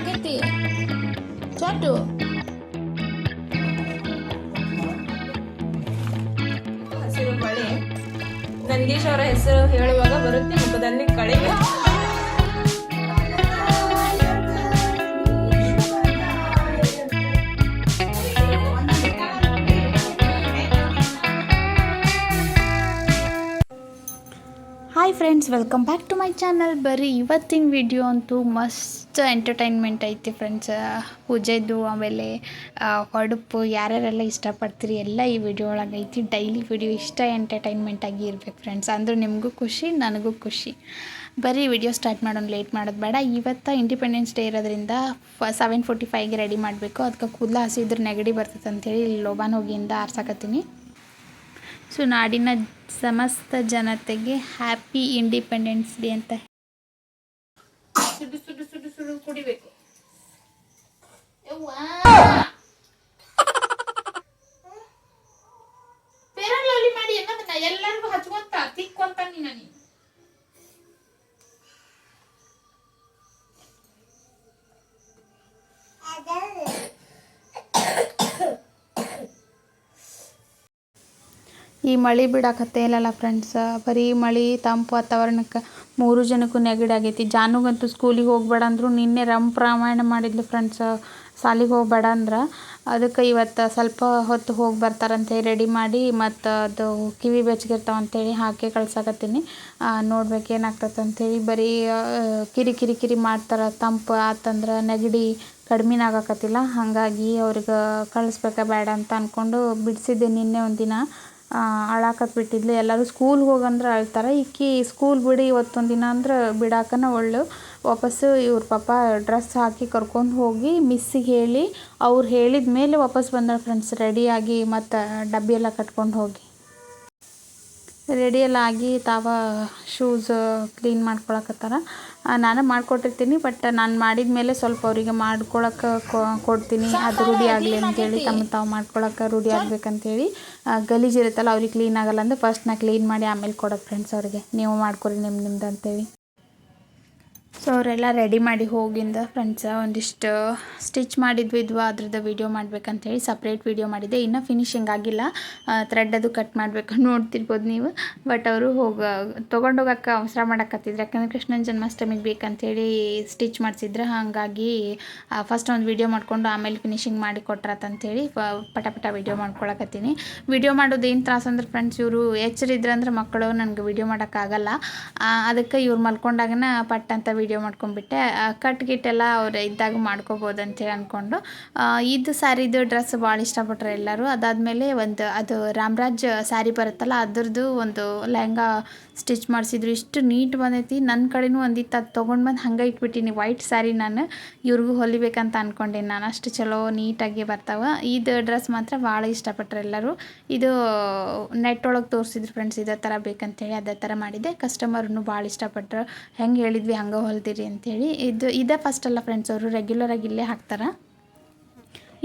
ಆಗೈತಿ ಚೊಟ್ಟು ಹಸಿರು ಬಳೆ. ನಂದೀಶ್ ಅವರ ಹೆಸರು ಹೇಳುವಾಗ ಬರುತ್ತೆ ಮುಖದಲ್ಲಿ ಕಳೆಗೆ. Hi friends welcome back to my channel ಬರಿ ಇವತ್ತಿನ ವಿಡಿಯೋ ಅಂತೂ ಮಸ್ತ್ ಎಂಟರ್ಟೈನ್ಮೆಂಟ್ ಐತಿ ಫ್ರೆಂಡ್ಸ್ ಪೂಜೆದು ಆಮೇಲೆ ಹೊಡಪು ಯಾರ್ಯಾರೆಲ್ಲ ಇಷ್ಟಪಡ್ತೀರಿ ಎಲ್ಲ ಈ ವಿಡಿಯೋ ಒಳಗೆ ಐತಿ. ಡೈಲಿ ವಿಡಿಯೋ ಇಷ್ಟ ಎಂಟರ್ಟೈನ್ಮೆಂಟ್ ಆಗಿ ಇರ್ಬೇಕು ಫ್ರೆಂಡ್ಸ್ ಅಂದ್ರೆ ನಿಮಗೂ ಖುಷಿ, ನನಗೂ ಖುಷಿ. ಬರೀ ವಿಡಿಯೋ ಸ್ಟಾರ್ಟ್ ಮಾಡೋಣ ಲೇಟ್ ಮಾಡೋದು ಬೇಡ. ಇವತ್ತು ಇಂಡಿಪೆಂಡೆನ್ಸ್ ಡೇ ಇರೋದ್ರಿಂದ ಸೆವೆನ್ ಫೋರ್ಟಿ ಫೈವ್ಗೆ ರೆಡಿ ಮಾಡಬೇಕು. ಅದಕ್ಕೆ ಕೂದಲು ಹಸಿದ್ರೆ ನೆಗಡಿ ಬರ್ತದೆ ಅಂತೇಳಿ ಇಲ್ಲಿ ಲೋಬಾನ್ ಹೋಗಿಯಿಂದ ಆರ್ಸಕತ್ತೀನಿ. ಸೊ ನಾಡಿನ ಸಮಸ್ತ ಜನತೆಗೆ ಹ್ಯಾಪಿ ಇಂಡಿಪೆಂಡೆನ್ಸ್ ಡೇ ಅಂತ ಸುಡು ಸುಡು ಸುಡು ಸುಡು ಕುಡಿಬೇಕು. ಈ ಮಳೆ ಬಿಡಾಕತ್ತೆ ಇಲ್ಲಲ್ಲ ಫ್ರೆಂಡ್ಸ್ ಬರೀ ಮಳೆ, ತಂಪು ವಾತಾವರಣಕ್ಕೆ ಮೂರು ಜನಕ್ಕೂ ನೆಗಡಿ ಆಗೈತಿ. ಜಾನುಗಂತೂ ಸ್ಕೂಲಿಗೆ ಹೋಗ್ಬೇಡ ಅಂದ್ರು ನಿನ್ನೆ ರಂಪ ರಾಮಾಯಣ ಮಾಡಿದ್ಲು ಫ್ರೆಂಡ್ಸ್ ಸಾಲಿಗೆ ಹೋಗ್ಬೇಡ ಅಂದ್ರೆ ಅದಕ್ಕೆ ಇವತ್ತು ಸ್ವಲ್ಪ ಹೊತ್ತು ಹೋಗಿ ಬರ್ತಾರಂತೇಳಿ ರೆಡಿ ಮಾಡಿ ಮತ್ತು ಅದು ಕಿವಿ ಬೆಚ್ಚಗಿರ್ತಾವ ಅಂತೇಳಿ ಹಾಕಿ ಕಳ್ಸಾಕತ್ತೀನಿ. ನೋಡ್ಬೇಕು ಏನಾಗ್ತದೆ ಅಂಥೇಳಿ ಬರೀ ಕಿರಿ ಕಿರಿ ಕಿರಿ ಮಾಡ್ತಾರೆ. ತಂಪು ಆತಂದ್ರೆ ನೆಗಡಿ ಕಡ್ಮೆನೇ ಆಗಾಕತ್ತಿಲ್ಲ. ಹಾಗಾಗಿ ಅವ್ರಿಗೆ ಕಳಿಸ್ಬೇಕಾ ಬೇಡ ಅಂತ ಅಂದ್ಕೊಂಡು ಬಿಡಿಸಿದ್ದೆ ನಿನ್ನೆ ಒಂದಿನ. ಅಳಾಕತ್ ಬಿಟ್ಟಿದ್ಲು. ಎಲ್ಲರೂ ಸ್ಕೂಲ್ಗೆ ಹೋಗಂದ್ರೆ ಅಳ್ತಾರೆ. ಇಕ್ಕಿ ಸ್ಕೂಲ್ ಬಿಡಿ ಇವತ್ತೊಂದು ದಿನ ಅಂದ್ರೆ ಬಿಡಾಕನ ಒಳ್ಳು. ವಾಪಸ್ಸು ಇವ್ರ ಪಾಪ ಡ್ರೆಸ್ ಹಾಕಿ ಕರ್ಕೊಂಡು ಹೋಗಿ ಮಿಸ್ಸಿಗೆ ಹೇಳಿ, ಅವ್ರು ಹೇಳಿದ ಮೇಲೆ ವಾಪಸ್ ಬಂದಳು ಫ್ರೆಂಡ್ಸ್ ರೆಡಿಯಾಗಿ ಮತ್ತು ಡಬ್ಬಿ ಎಲ್ಲ ಕಟ್ಕೊಂಡು ಹೋಗಿ. ರೆಡಿ ಎಲ್ಲ ಆಗಿ ತಾವ ಶೂಸ್ ಕ್ಲೀನ್ ಮಾಡ್ಕೊಳಕತ್ತಾರ. ನಾನು ಮಾಡಿಕೊಟ್ಟಿರ್ತೀನಿ ಬಟ್ ನಾನು ಮಾಡಿದ ಮೇಲೆ ಸ್ವಲ್ಪ ಅವರಿಗೆ ಮಾಡ್ಕೊಳಕ್ಕೆ ಕೊಡ್ತೀನಿ. ಅದು ರೂಢಿ ಆಗಲಿ ಅಂತೇಳಿ ತಮ್ಮ ತಾವು ಮಾಡ್ಕೊಳಕ್ಕೆ ರೂಢಿ ಆಗ್ಬೇಕಂತೇಳಿ ಗಲೀಜಿರುತ್ತಲ್ಲ ಗಲೀಜು ಇರುತ್ತಲ್ಲ ಅವ್ರಿಗೆ ಕ್ಲೀನ್ ಆಗಲ್ಲ ಅಂದ್ರೆ ಫಸ್ಟ್ ನಾ ಕ್ಲೀನ್ ಮಾಡಿ ಆಮೇಲೆ ಕೊಡೋದು ಫ್ರೆಂಡ್ಸ್ ಅವ್ರಿಗೆ. ನೀವು ಮಾಡ್ಕೊರಿ ನಿಮ್ಮ ನಿಮ್ದು ಅಂತೇಳಿ ಸೊ ಅವರೆಲ್ಲ ರೆಡಿ ಮಾಡಿ ಹೋಗಿಂದ ಫ್ರೆಂಡ್ಸ ಒಂದಿಷ್ಟು ಸ್ಟಿಚ್ ಮಾಡಿದ್ವಿ ಇದ್ವಾ ಅದ್ರದ್ದು ವೀಡಿಯೋ ಮಾಡ್ಬೇಕಂತೇಳಿ ಸಪ್ರೇಟ್ ವೀಡಿಯೋ ಮಾಡಿದ್ದೆ. ಇನ್ನೂ ಫಿನಿಶಿಂಗ್ ಆಗಿಲ್ಲ. ಥ್ರೆಡ್ ಅದು ಕಟ್ ಮಾಡಬೇಕು ನೋಡ್ತಿರ್ಬೋದು ನೀವು. ಬಟ್ ಅವರು ಹೋಗ, ತೊಗೊಂಡೋಗಕ್ಕೆ ಅವಸರ ಮಾಡಕತ್ತಿದ್ರು. ಯಾಕಂದರೆ ಕೃಷ್ಣನ ಜನ್ಮಾಷ್ಟಮಿಗೆ ಬೇಕಂತೇಳಿ ಸ್ಟಿಚ್ ಮಾಡಿಸಿದ್ರೆ. ಹಾಗಾಗಿ ಫಸ್ಟ್ ಒಂದು ವೀಡಿಯೋ ಮಾಡಿಕೊಂಡು ಆಮೇಲೆ ಫಿನಿಶಿಂಗ್ ಮಾಡಿ ಕೊಟ್ರತ್ತಂಥೇಳಿ ಪಟ ಪಟ ವೀಡಿಯೋ ಮಾಡ್ಕೊಳಕತ್ತೀನಿ. ವೀಡಿಯೋ ಮಾಡೋದು ಏನು ತ್ರಾಸು ಅಂದ್ರೆ ಫ್ರೆಂಡ್ಸ್ ಇವರು ಎಚ್ಚರಿದ್ರಂದ್ರೆ ಮಕ್ಕಳು ನನಗೆ ವೀಡಿಯೋ ಮಾಡೋಕ್ಕಾಗಲ್ಲ ಅದಕ್ಕೆ ಇವ್ರು ಮಲ್ಕೊಂಡಾಗನ ಪಟ್ ಅಂತ ವೀಡಿಯೋ ಮಾಡ್ಕೊಂಡ್ಬಿಟ್ಟೆ. ಕಟ್ ಗಿಟ್ಟೆಲ್ಲ ಅವ್ರು ಇದ್ದಾಗ ಮಾಡ್ಕೋಬೋದು ಅಂತೇಳಿ ಅಂದ್ಕೊಂಡು ಇದು ಸ್ಯಾರಿದು ಡ್ರೆಸ್ ಭಾಳ ಇಷ್ಟಪಟ್ಟರು ಎಲ್ಲರೂ, ಅದಾದಮೇಲೆ ಒಂದು ಅದು ರಾಮರಾಜ್ ಸ್ಯಾರಿ ಬರುತ್ತಲ್ಲ, ಅದ್ರದ್ದು ಒಂದು ಲೆಹಂಗಾ ಸ್ಟಿಚ್ ಮಾಡಿಸಿದ್ರು. ಇಷ್ಟು ನೀಟ್ ಬಂದೈತಿ. ನನ್ನ ಕಡೆನೂ ಒಂದಿತ್ತು, ಅದು ತೊಗೊಂಡು ಬಂದು ಹಂಗೆ ಇಟ್ಬಿಟ್ಟಿನಿ. ವೈಟ್ ಸ್ಯಾರಿ ನಾನು, ಇವ್ರಿಗೂ ಹೊಲಿಬೇಕಂತ ಅಂದ್ಕೊಂಡೆ ನಾನು. ಅಷ್ಟು ಚಲೋ ನೀಟಾಗಿ ಬರ್ತಾವೆ. ಇದು ಡ್ರೆಸ್ ಮಾತ್ರ ಭಾಳ ಇಷ್ಟಪಟ್ಟರು ಎಲ್ಲರೂ. ಇದು ನೆಟ್ ಒಳಗೆ ತೋರಿಸಿದ್ರು ಫ್ರೆಂಡ್ಸ್ ಇದೇ ಥರ ಬೇಕಂತೇಳಿ ಅದೇ ಥರ ಮಾಡಿದೆ. ಕಸ್ಟಮರ್ನು ಭಾಳ ಇಷ್ಟಪಟ್ಟರು ಹೆಂಗೆ ಹೇಳಿದ್ವಿ, ಹಂಗೆ ಹೊಲ್ದಿರಿ ಅಂಥೇಳಿ ಇದು ಇದೇ ಫಸ್ಟ್ ಅಲ್ಲ ಫ್ರೆಂಡ್ಸ್ ಅವರು ರೆಗ್ಯುಲರಾಗಿ ಇಲ್ಲೇ ಹಾಕ್ತಾರೆ.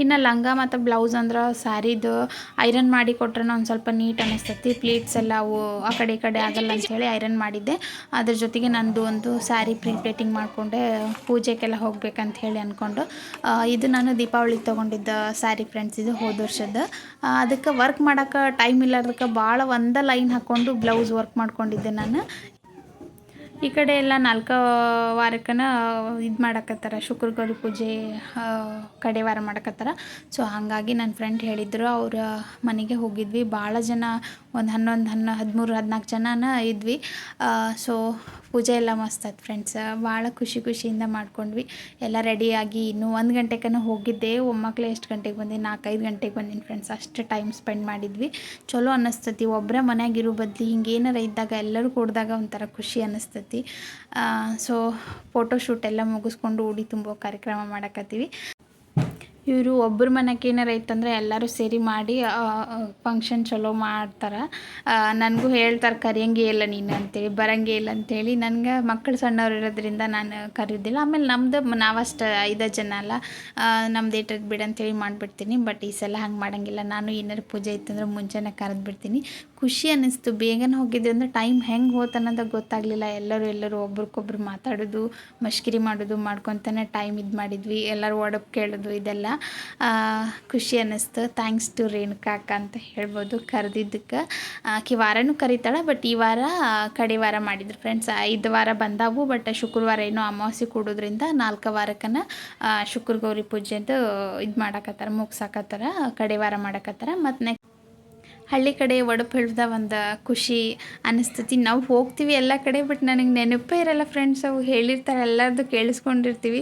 ಇನ್ನು ಲಂಗ ಮತ್ತು ಬ್ಲೌಸ್ ಅಂದ್ರೆ ಸ್ಯಾರಿದು ಐರನ್ ಮಾಡಿ ಕೊಟ್ರೆ ಒಂದು ಸ್ವಲ್ಪ ನೀಟ್ ಅನ್ನಿಸ್ತತಿ ಪ್ಲೇಟ್ಸ್ ಎಲ್ಲ ಅವು ಆ ಕಡೆ ಈ ಕಡೆ ಆಗಲ್ಲ ಅಂಥೇಳಿ ಐರನ್ ಮಾಡಿದ್ದೆ. ಅದ್ರ ಜೊತೆಗೆ ನಂದು ಒಂದು ಸ್ಯಾರಿ ಪ್ರೀ ಪ್ಲೇಟಿಂಗ್ ಮಾಡಿಕೊಂಡೆ ಪೂಜೆಗೆಲ್ಲ ಹೋಗ್ಬೇಕಂತ ಹೇಳಿ ಅಂದ್ಕೊಂಡು ಇದು ನಾನು ದೀಪಾವಳಿ ತೊಗೊಂಡಿದ್ದ ಸ್ಯಾರಿ ಫ್ರೆಂಡ್ಸ್ ಇದು ಹೋದ ವರ್ಷದ ಅದಕ್ಕೆ ವರ್ಕ್ ಮಾಡೋಕ್ಕೆ ಟೈಮ್ ಇಲ್ಲದಕ್ಕೆ ಭಾಳ ಒಂದೇ ಲೈನ್ ಹಾಕ್ಕೊಂಡು ಬ್ಲೌಸ್ ವರ್ಕ್ ಮಾಡ್ಕೊಂಡಿದ್ದೆ ನಾನು. ಈ ಕಡೆ ಎಲ್ಲ ನಾಲ್ಕು ವಾರಕ್ಕನ ಇದು ಮಾಡಕತ್ತಾರ ಶುಕ್ರ ಪೂಜೆ ಕಡೆ ವಾರ ಮಾಡಕತ್ತಾರ. ಸೊ ಹಾಗಾಗಿ ನನ್ನ ಫ್ರೆಂಡ್ ಹೇಳಿದ್ರು, ಅವ್ರ ಮನೆಗೆ ಹೋಗಿದ್ವಿ. ಭಾಳ ಜನ ಒಂದು ಹನ್ನೊಂದು, ಹನ್ನ ಹದಿಮೂರು ಹದಿನಾಲ್ಕು ಜನನ ಇದ್ವಿ. ಸೊ ಪೂಜೆ ಎಲ್ಲ ಮಸ್ತ್ ಆಯ್ತು ಫ್ರೆಂಡ್ಸ್ ಭಾಳ ಖುಷಿ ಖುಷಿಯಿಂದ ಮಾಡ್ಕೊಂಡ್ವಿ. ಎಲ್ಲ ರೆಡಿಯಾಗಿ ಇನ್ನೂ ಒಂದು ಗಂಟೆಗನ ಹೋಗಿದ್ದೆ. ಒಮ್ಮಕ್ಳು ಎಷ್ಟು ಗಂಟೆಗೆ ಬಂದೆ ನಾಲ್ಕೈದು ಗಂಟೆಗೆ ಬಂದೀನಿ ಫ್ರೆಂಡ್ಸ್ ಅಷ್ಟು ಟೈಮ್ ಸ್ಪೆಂಡ್ ಮಾಡಿದ್ವಿ. ಚಲೋ ಅನ್ನಿಸ್ತತಿ ಒಬ್ಬರೇ ಮನೆಯಾಗಿರೋ ಬದಲು ಹಿಂಗೆ ಏನಾರ ಇದ್ದಾಗ ಎಲ್ಲರೂ ಕೂಡಿದಾಗ ಒಂಥರ ಖುಷಿ ಅನ್ನಿಸ್ತತಿ ಸೊ ಫೋಟೋ ಶೂಟ್ ಎಲ್ಲ ಮುಗಿಸ್ಕೊಂಡು ಉಡಿ ತುಂಬೋ ಕಾರ್ಯಕ್ರಮ ಮಾಡಕತ್ತೀವಿ. ಇವರು ಒಬ್ಬರ ಮನೆಗೆ ಏನಾರ ಇತ್ತಂದ್ರೆ ಎಲ್ಲರೂ ಸೇರಿ ಮಾಡಿ ಫಂಕ್ಷನ್ ಚಲೋ ಮಾಡ್ತಾರೆ. ನನಗೂ ಹೇಳ್ತಾರೆ, ಕರಿಯಂಗೆ ಇಲ್ಲ ನೀನು ಅಂತೇಳಿ, ಬರಂಗೆ ಇಲ್ಲ ಅಂತೇಳಿ. ನನಗೆ ಮಕ್ಕಳು ಸಣ್ಣವ್ರು ಇರೋದ್ರಿಂದ ನಾನು ಕರೆಯೋದಿಲ್ಲ ಆಮೇಲೆ ನಮ್ಮದು ನಾವಷ್ಟು ಐದು ಜನ ಅಲ್ಲ. ನಮ್ದು ಏಟ್ರಿಗೆ ಬಿಡು ಅಂತೇಳಿ ಮಾಡಿಬಿಡ್ತೀನಿ. ಬಟ್ ಈ ಸಲ ಹಂಗೆ ಮಾಡೋಂಗಿಲ್ಲ. ನಾನು ಏನಾರು ಪೂಜೆ ಇತ್ತಂದ್ರೆ ಮುಂಚೆನೇ ಕರೆದು ಬಿಡ್ತೀನಿ ಖುಷಿ ಅನ್ನಿಸ್ತು ಬೇಗನೆ ಹೋಗಿದ್ದೆ ಅಂದ್ರೆ ಟೈಮ್ ಹೆಂಗೆ ಹೋತು ಅನ್ನೋದು ಗೊತ್ತಾಗಲಿಲ್ಲ. ಎಲ್ಲರೂ ಎಲ್ಲರೂ ಒಬ್ರಿಗೊಬ್ರು ಮಾತಾಡೋದು ಮಷ್ಕಿರಿ ಮಾಡೋದು, ಮಾಡ್ಕೊತಾನೆ ಟೈಮ್ ಇದು ಮಾಡಿದ್ವಿ. ಎಲ್ಲರೂ ಒಡಪ್ ಕೇಳೋದು, ಇದೆಲ್ಲ. ಖುಷಿ ಅನ್ನಿಸ್ತು. ಥ್ಯಾಂಕ್ಸ್ ಟು ರೇಣುಕಾ ಅಕ್ಕ ಅಂತ ಹೇಳ್ಬೋದು ಕರೆದಿದ್ದಕ್ಕೆ. ಆಕೆ ವಾರನೂ ಕರೀತಾಳೆ ಬಟ್ ಈ ವಾರ ಕಡೆ ವಾರ ಮಾಡಿದ್ರು ಫ್ರೆಂಡ್ಸ್ ಐದು ವಾರ ಬಂದಾವು ಬಟ್ ಶುಕ್ರವಾರ ಏನೋ ಅಮಾವಾಸ್ಯೆ ಕೊಡೋದ್ರಿಂದ ನಾಲ್ಕು ವಾರಕ್ಕನ ಶುಕ್ರ ಗೌರಿ ಪೂಜೆದು ಇದು ಮಾಡಕತ್ತಾರ, ಮುಗ್ಸಾಕತ್ತಾರ, ಕಡೆ ವಾರ ಮಾಡಕತ್ತಾರ. ಮತ್ತು ನೆಕ್ಸ್ಟ್ ಹಳ್ಳಿ ಕಡೆ ಒಡಪು ಹಿಡ್ದ ಒಂದು ಖುಷಿ ಅನಿಸ್ತತಿ. ನಾವು ಹೋಗ್ತೀವಿ ಎಲ್ಲ ಕಡೆ ಬಟ್ ನನಗೆ ನೆನಪೇ ಇರಲ್ಲ ಫ್ರೆಂಡ್ಸ್ ಅವು ಹೇಳಿರ್ತಾರೆ ಎಲ್ಲರದು ಕೇಳಿಸ್ಕೊಂಡಿರ್ತೀವಿ.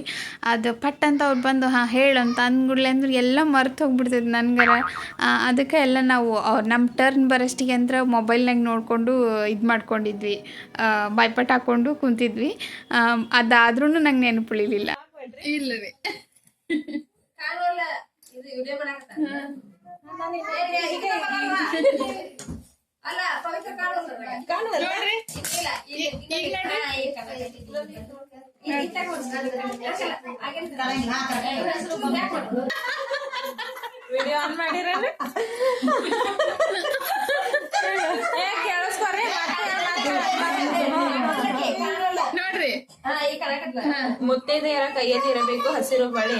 ಅದು ಪಟ್ ಅಂತ ಅವ್ರು ಬಂದು ಹಾಂ ಹೇಳು ಅಂತ ಅಂದ್ಗುಡ್ಲೆ ಅಂದ್ರೆ ಎಲ್ಲ ಮರ್ತು ಹೋಗ್ಬಿಡ್ತೈತೆ ನನಗರ. ಅದಕ್ಕೆ ಎಲ್ಲ ನಾವು ಅವ್ರು ನಮ್ಮ ಟರ್ನ್ ಬರೋಷ್ಟಿಗೆ ಅಂದ್ರೆ ಮೊಬೈಲ್ನಾಗ ನೋಡಿಕೊಂಡು ಇದು ಮಾಡ್ಕೊಂಡಿದ್ವಿ. ಬಾಯ್ಪಟ್ ಹಾಕ್ಕೊಂಡು ಕುಂತಿದ್ವಿ. ಅದಾದ್ರೂ ನಂಗೆ ನೆನಪುಳಿಲಿಲ್ಲ ವಿಡಿಯೋ ಆನ್ ಮಾಡಿರೇನು ಏ ಕೇಳಿಸ್ಕೊರಿ ಮುತ್ತೈದೆಯರ ಕೈಯಲ್ಲಿ ಇರಬೇಕು ಹಸಿರು ಬಳೆ.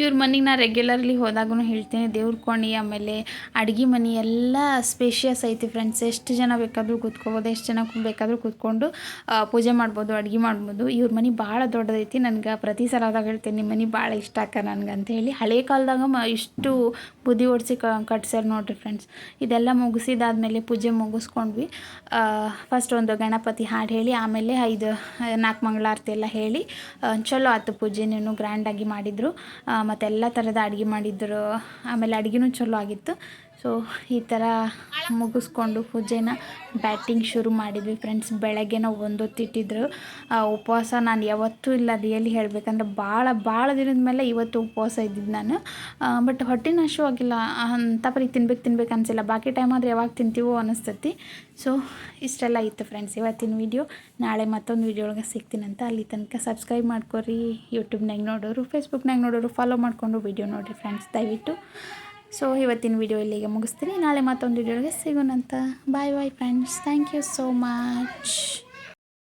ಇವ್ರ ಮನೆಗೆ ನಾ ರೆಗ್ಯುಲರ್ಲಿ ಹೋದಾಗೂ ಹೇಳ್ತೀನಿ. ದೇವ್ರ ಕೋಣಿ, ಆಮೇಲೆ ಅಡುಗೆ ಮನೆ ಎಲ್ಲ ಸ್ಪೇಷಿಯಸ್ ಐತಿ ಫ್ರೆಂಡ್ಸ್ ಎಷ್ಟು ಜನ ಬೇಕಾದರೂ ಕೂತ್ಕೋಬೋದು, ಎಷ್ಟು ಜನ ಬೇಕಾದರೂ ಕೂತ್ಕೊಂಡು ಪೂಜೆ ಮಾಡ್ಬೋದು, ಅಡುಗೆ ಮಾಡ್ಬೋದು. ಇವ್ರ ಮನೆ ಭಾಳ ದೊಡ್ಡದೈತಿ. ನನಗೆ ಪ್ರತಿ ಸಲ ಆದಾಗ ಹೇಳ್ತೀನಿ ನಿಮ್ಮ ಮನೆ ಭಾಳ ಇಷ್ಟ ಆಕ ನನಗೆ ಅಂತ ಹೇಳಿ ಹಳೆ ಕಾಲದಾಗ ಮ, ಇಷ್ಟು ಬುದ್ಧಿ ಓಡಿಸಿ ಕಟ್ಸ್ಯಾರ ನೋಡಿರಿ ಫ್ರೆಂಡ್ಸ್ ಇದೆಲ್ಲ ಮುಗಿಸಿದಾದ್ಮೇಲೆ ಪೂಜೆ ಮುಗಿಸ್ಕೊಂಡ್ವಿ. ಫಸ್ಟ್ ಒಂದು ಗಣಪತಿ ಹಾಡು ಹೇಳಿ, ಆಮೇಲೆ ಐದು ನಾಲ್ಕು ಮಂಗಳಾರತಿ ಎಲ್ಲ ಹೇಳಿ ಚಲೋ ಆಯ್ತು ನೀನು ಗ್ರ್ಯಾಂಡಾಗಿ ಮಾಡಿದರು. ಮತ್ತು ಎಲ್ಲ ಥರದ ಅಡುಗೆ ಮಾಡಿದ್ರು. ಆಮೇಲೆ ಅಡುಗೆನೂ ಚಲೋ ಆಗಿತ್ತು. ಸೊ, ಈ ಥರ ಮುಗಿಸ್ಕೊಂಡು ಪೂಜೆನ ಬ್ಯಾಟಿಂಗ್ ಶುರು ಮಾಡಿದ್ವಿ ಫ್ರೆಂಡ್ಸ್. ಬೆಳಗ್ಗೆ ನಾವು ಒಂದೊತ್ತಿಟ್ಟಿದ್ರು ಉಪವಾಸ ನಾನು ಯಾವತ್ತೂ ಇಲ್ಲ ರಿಯಲಿ ಹೇಳಬೇಕಂದ್ರೆ ಭಾಳ ಭಾಳ ದಿನದ ಮೇಲೆ ಇವತ್ತು ಉಪವಾಸ ಇದ್ದಿದ್ದು ನಾನು. ಬಟ್ ಹೊಟ್ಟೆ ಆಗಿಲ್ಲ. ಅಂತ ಪರಿ ತಿನ್ಬೇಕು ತಿನ್ಬೇಕು ಅನಿಸಿಲ್ಲ. ಬಾಕಿ ಟೈಮ್ ಆದರೆ ಯಾವಾಗ ತಿಂತೀವೋ ಅನಿಸ್ತತಿ. ಸೊ ಇಷ್ಟೆಲ್ಲ ಇತ್ತು ಫ್ರೆಂಡ್ಸ್. ಇವತ್ತಿನ ವಿಡಿಯೋ ನಾಳೆ ಮತ್ತೊಂದು ವಿಡಿಯೋ ಒಳಗೆ ಸಿಗ್ತೀನಂತ ಅಲ್ಲಿ ತನಕ ಸಬ್ಸ್ಕ್ರೈಬ್ ಮಾಡ್ಕೊರಿ. ಯೂಟ್ಯೂಬ್ನಾಗ ನೋಡೋರು ಫೇಸ್ಬುಕ್ನಾಗ ನೋಡೋರು ಫಾಲೋ ಮಾಡಿಕೊಂಡು ವಿಡಿಯೋ ನೋಡಿರಿ ಫ್ರೆಂಡ್ಸ್. ದಯವಿಟ್ಟು. ಸೊ ಇವತ್ತಿನ ವಿಡಿಯೋ ಇಲ್ಲಿಗೆ ಮುಗಿಸ್ತೀನಿ. ನಾಳೆ ಮತ್ತೊಂದು ವಿಡಿಯೋಗೆ ಸಿಗೋಣಂತ. Bye bye friends thank you so much